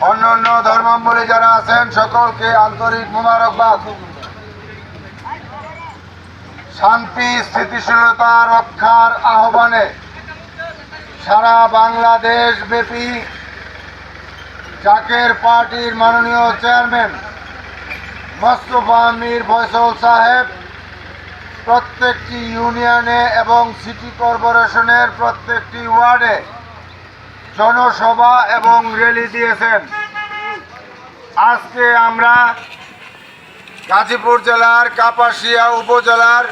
অন্য অন্য ধর্মাবলী যারা আছেন, সকলকে আন্তরিক মোবারকবাদ। শান্তি, স্থিতিশীলতা, রক্ষার আহ্বানে সারা বাংলাদেশ ব্যাপী জাকের পার্টির মাননীয় চেয়ারম্যান মোস্তফা মীর ফয়সল সাহেব প্রত্যেকটি ইউনিয়নে এবং সিটি কর্পোরেশনের প্রত্যেকটি ওয়ার্ডে জনসভা এবং র্যালি দিয়েছেন। আজকে আমরা গাজীপুর জেলার কাপাসিয়া উপজেলার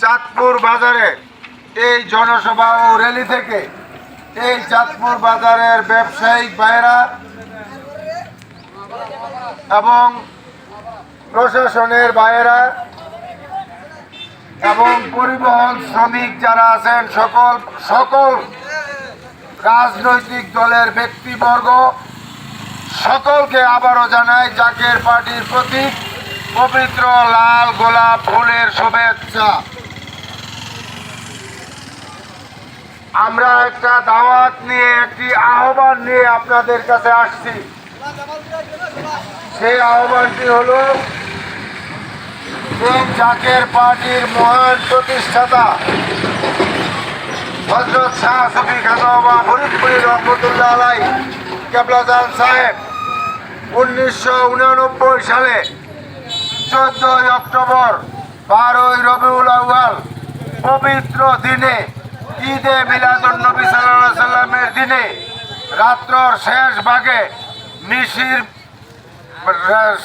চাঁদপুর বাজারে এই জনসভা ও র্যালি থেকে এই চাঁদপুর বাজারের ব্যবসায়িক ভাইরা এবং প্রশাসনের বাইরা এবং পরিবহন শ্রমিক যারা আছেন সকল সকল রাজনৈতিক দলের ব্যক্তিবর্গ, সকলকে আবারও জানাই জাকের পার্টির প্রতীক, পবিত্র লাল গোলাপ ফুলের শুভেচ্ছা। আমরা একটা দাওয়াত নিয়ে, একটি আহ্বান নিয়ে আপনাদের কাছে আসছি। সেই আহ্বানটি হলো এই জাকের পার্টির মহান প্রতিষ্ঠাতা হজরত শাহ সফি খাজা ফরিদপুরি রহমতুল্লাহ আলাই কেবলাজান সাহেব, উনিশশো উননব্বই সালে চোদ্দই অক্টোবর বারোই রবিউল আউয়াল পবিত্র দিনে ঈদে মিলাদুন্নবী সাল্লাহ সাল্লামের দিনে রাত্রর শেষ ভাগে মিশির,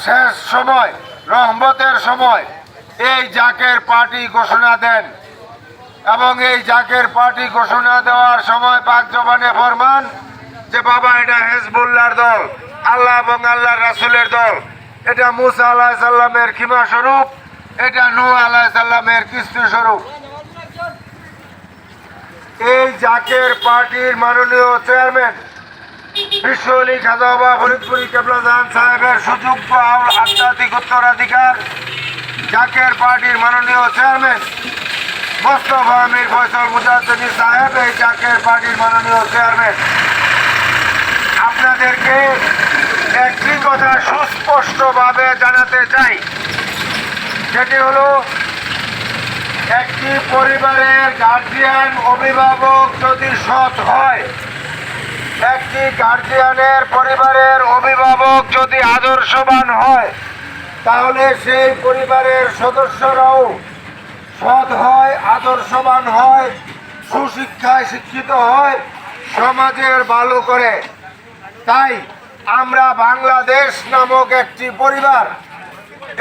শেষ সময়, রহমতের সময় এই জাকের পার্টি ঘোষণা দেন এবং এই জাকের পার্টি ঘোষণা দেওয়ার সময় পাক জবানে ফরমান যে বাবা, এটা হেজবুল্লাহর দল, আল্লাহ এবং আল্লাহ রাসুলের দল। এটা মুসা আল্লাহ সাল্লামের খিমা স্বরূপ, এটা নু আল্লাহ সাল্লামের কৃষ্ণ স্বরূপ। এই জাকের পার্টির মাননীয় চেয়ারম্যান বিশ্ব আলী খাজাবা ফরিদপুরি কেবলাজান সাহেবের সুযোগ্য আধ্যাত্মিক উত্তরাধিকার জাকের পার্টির মাননীয় চেয়ারম্যান মোস্তফা আমির ফয়সল মুজাদ্দিনী সাহেব, এই জাকের পার্টির মাননীয় চেয়ারম্যান। আপনাদেরকে একটি কথা সুস্পষ্টভাবে জানাতে চাই। সেটি হলো, একটি পরিবারের গার্জিয়ান অভিভাবক যদি সৎ হয়, একটি গার্জিয়ানের পরিবারের অভিভাবক যদি আদর্শবান হয় তাহলে সেই পরিবারের সদস্যরাও সৎ হয়, আদর্শবান হয়, সুশিক্ষায় শিক্ষিত হয়, সমাজের ভালো করে। তাই আমরা বাংলাদেশ নামক একটি পরিবার,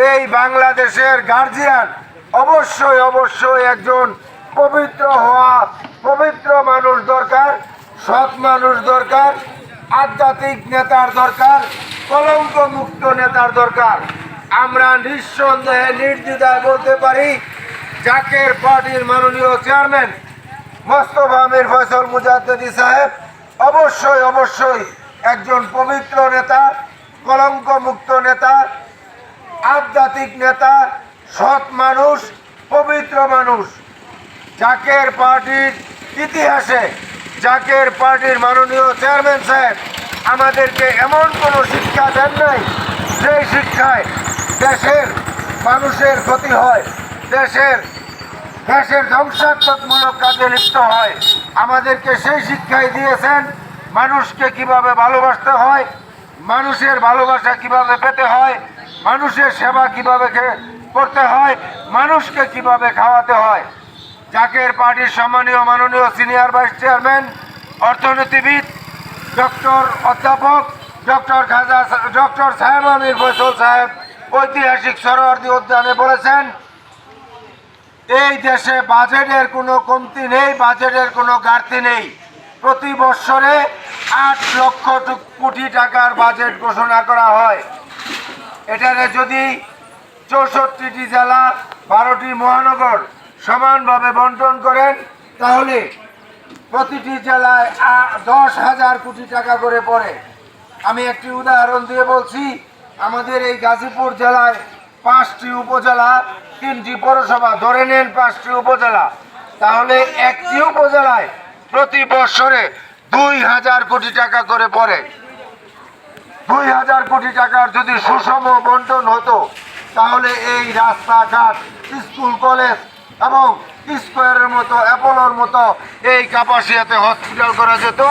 এই বাংলাদেশের গার্জিয়ান অবশ্যই অবশ্যই একজন পবিত্র হওয়া, পবিত্র মানুষ দরকার, সৎ মানুষ দরকার, আধ্যাত্মিক নেতার দরকার কলঙ্ক মুক্ত নেতার দরকার। আমরা নিঃসন্দেহে নির্দ্বিধায় বলতে পারি, জাকের পার্টির মাননীয় চেয়ারম্যান মোস্তফা আমির ফয়সল মুজাদ্দি সাহেব অবশ্যই অবশ্যই একজন পবিত্র নেতা কলঙ্ক মুক্ত নেতা, আধ্যাত্মিক নেতা, সৎ মানুষ, পবিত্র মানুষ। জাকের পার্টির ইতিহাসে, জাকের পার্টির মাননীয় চেয়ারম্যান সাহেব আমাদেরকে এমন কোনো শিক্ষা দেন নাই সেই শিক্ষায় দেশের মানুষের ক্ষতি হয়, দেশের দেশের ধ্বংসাত্মকমূলক কাজে লিপ্ত হয়। আমাদেরকে সেই শিক্ষাই দিয়েছেন, মানুষকে কীভাবে ভালোবাসতে হয়, মানুষের ভালোবাসা কীভাবে পেতে হয়, মানুষের সেবা কীভাবে করতে হয়, মানুষকে কীভাবে খাওয়াতে হয়। জাকের পার্টির সম্মানীয় মাননীয় সিনিয়র ভাইস চেয়ারম্যান, অর্থনীতিবিদ, ডক্টর অধ্যাপক, ডক্টর খাজা ডক্টর সাহেব আমির ফসল সাহেব ঐতিহাসিক সরোয়ার্দী উদ্যানে বলেছেন, এই দেশে বাজেটের কোনো কমতি নেই, বাজেটের কোনো ঘাটতি নেই। প্রতি বৎসরে আট লক্ষ কোটি টাকার বাজেট ঘোষণা করা হয়। এটারে যদি চৌষট্টিটি জেলা, বারোটি মহানগর সমানভাবে বন্টন করেন, তাহলে প্রতিটি জেলায় দশ হাজার কোটি টাকা করে পড়ে। আমি একটি উদাহরণ দিয়ে বলছি আমাদের এই গাজীপুর জেলায় পাঁচটি উপজেলা, তিনটি পৌরসভা, ধরে নেন পাঁচটি উপজেলা। তাহলে একটি উপজেলায় প্রতি বছরে দুই হাজার কোটি টাকা করে পড়ে। দুই হাজার কোটি টাকার যদি সুষম বন্টন হতো, তাহলে এই রাস্তাঘাট, স্কুল, কলেজ এবং স্কোয়ারের মতো, অ্যাপোলোর মতো এই কাপাসিয়াতে হসপিটাল করা যেত।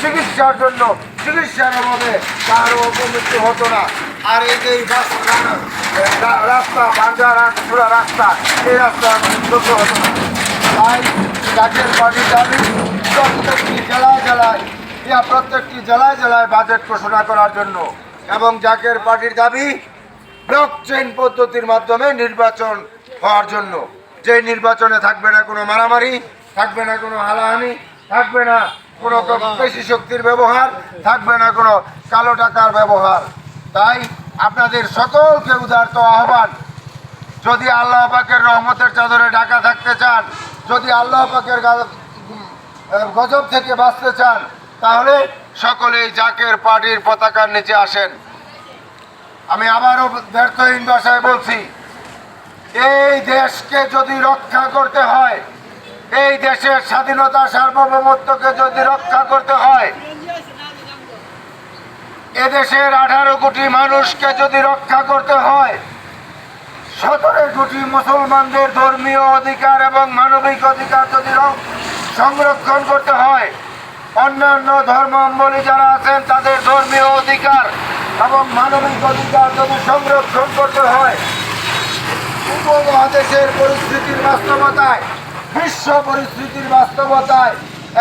চিকিৎসার জন্য, চিকিৎসার অভাবে কারও অপমৃত্যু হতো না। আর এই যে রাস্তা, ভাঙ্গা রাস্তা রাস্তা, এই রাস্তা না তাই জাতীয় পার্টির দাবি, প্রত্যেকটি জেলায় জেলায়, ইয়া প্রত্যেকটি জেলায় জেলায় বাজেট ঘোষণা করার জন্য। এবং জাকের পার্টির দাবি ব্লক চেইন পদ্ধতির মাধ্যমে নির্বাচন হওয়ার জন্য। যে নির্বাচনে থাকবে না কোনো মারামারি, থাকবে না কোনো হালাহানি থাকবে না কোনো পেশি শক্তির ব্যবহার, থাকবে না কোনো কালো টাকার ব্যবহার। তাই আপনাদের সকলকে উদারত আহ্বান। যদি আল্লাহ পাকের রহমতের চাদরে ঢাকা থাকতে চান, যদি আল্লাহ পাকের গজব থেকে বাঁচতে চান, তাহলে সকলেই জাকের পার্টির পতাকার নিচে আসেন। আমি আবারও ব্যর্থহীন ভাষায় বলছি, এই দেশকে যদি রক্ষা করতে হয়, এই দেশের স্বাধীনতা সার্বভৌমত্বকে যদি রক্ষা করতে হয় এদেশের আঠারো কোটি মানুষকে যদি রক্ষা করতে হয়, সতেরো কোটি মুসলমানদের ধর্মীয় অধিকার এবং মানবিক অধিকার যদি সংরক্ষণ করতে হয়, অন্যান্য ধর্মাবলী যারা আছেন তাদের ধর্মীয় অধিকার এবং মানবিক অধিকার যদি সংরক্ষণ করতে হয়, উপমহাদেশের পরিস্থিতির বাস্তবতায়, বিশ্ব পরিস্থিতির বাস্তবতায়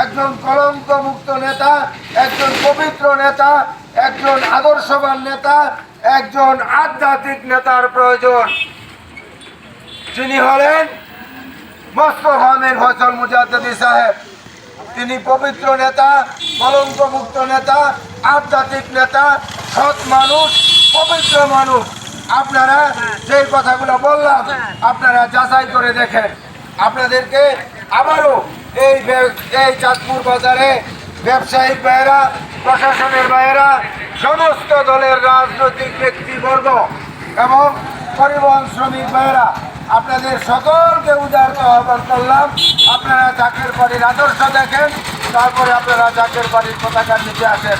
একজন কলঙ্ক মুক্ত নেতা, একজন পবিত্র নেতা একজন আদর্শবান নেতা, একজন আধ্যাত্মিক নেতার প্রয়োজন। যিনি হলেন মোস্তফা মীর ফসল মুজাদ্দি সাহেব। তিনি পবিত্র নেতা কলঙ্ক মুক্ত নেতা, আধ্যাত্মিক নেতা, সৎ মানুষ, পবিত্র মানুষ। আপনারা যে কথাগুলো বললাম, আপনারা যাচাই করে দেখেন। আপনাদেরকে আবারও এই এই চাঁদপুর বাজারে ব্যবসায়িক ভাইয়েরা, প্রশাসনের ভাইয়েরা, সমস্ত দলের রাজনৈতিক ব্যক্তিবর্গ এবং পরিবহন শ্রমিক ভাইয়েরা, আপনাদের সকলকে উদারত আহ্বান করলাম। আপনারা জাকের বাড়ির আদর্শ দেখেন, তারপরে আপনারা জাকের বাড়ির পতাকার নিচে আসেন।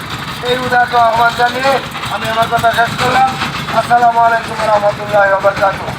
এই উদারত আহ্বান জানিয়ে আমি আমার কথা শেষ করলাম। আসসালামু আলাইকুম রহমতুল্লাহ বারকাতুহ।